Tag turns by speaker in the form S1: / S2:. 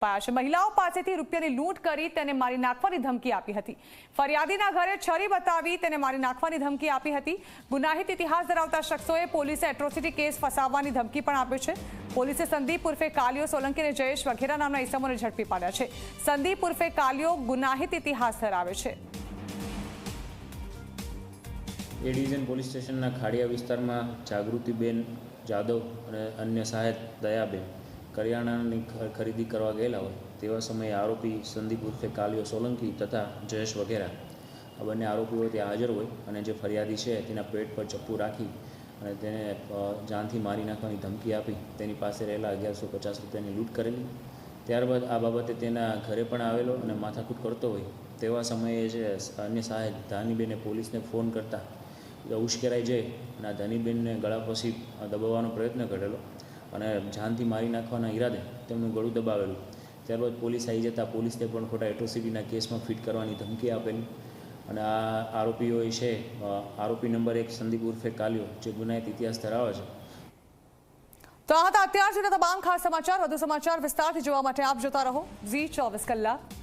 S1: છે મહિલાઓ પાસેથી રૂપિયાની લૂંટ કરી તેને મારી નાખવાની ધમકી આપી હતી. ફરિયાદીના ઘરે છરી બતાવી તેને મારી નાખવાની ધમકી આપી હતી. ગુનાહિત ઇતિહાસ ધરાવતા શખ્સોએ પોલીસે એટ્રોસિટી કેસ ફસાવવાની ધમકી પણ આપી છે. પોલીસે સંદીપ ઉર્ફે કાલિયો સોલંકી અને જયેશ વઘેરા નામના ઇસમોને ઝડપી પાડ્યા છે. સંદીપ ઉર્ફે કાલિયો ગુનાહિત ઇતિહાસ ધરાવે છે.
S2: એ ડિવિઝન પોલીસ સ્ટેશનના ખાડિયા વિસ્તારમાં જાગૃતિબેન જાદવ અને અન્ય સહાયક દયાબેન કરિયાણાની ખરીદી કરવા ગયેલા હોય, તેવા સમયે આરોપી સંદીપ ઉર્ફે કાલિયો સોલંકી તથા જયેશ વગેરા આ બંને આરોપીઓ ત્યાં હાજર હોય અને જે ફરિયાદી છે તેના પેટ પર ચપ્પુ રાખી અને તેને જાનથી મારી નાખવાની ધમકી આપી, તેની પાસે રહેલા અગિયારસો પચાસ રૂપિયાની લૂંટ કરેલી. ત્યારબાદ આ બાબતે તેના ઘરે પણ આવેલો અને માથાકૂટ કરતો હોય, તેવા સમયે જે અન્ય સહાયક ધાનીબેને પોલીસને ફોન કરતા ઉશ્કેરાઈ જાય અને આ ધાનીબેનને ગળા પછી દબાવવાનો પ્રયત્ન કરેલો. અને જાનથી મારી નાખવાના ઈરાદે તેમનું ગળું દબાવેલું. ત્યારબાદ પોલીસ આવી જતાં પોલીસને પણ ખોટા એટ્રોસિટીના કેસમાં ફિટ કરવાની ધમકી આપેલી. અને આ આરોપીઓ છે આરોપી નંબર એક સંદીપ ઉર્ફે કાલ્યો, જે ગુનાહિત ઇતિહાસ ધરાવે છે.
S1: તો આ હતા અત્યાર સુધીના તમામ ખાસ સમાચાર. વધુ સમાચાર વિસ્તારથી જોવા માટે આપ જોતા રહો ઝી ચોવીસ કલાક.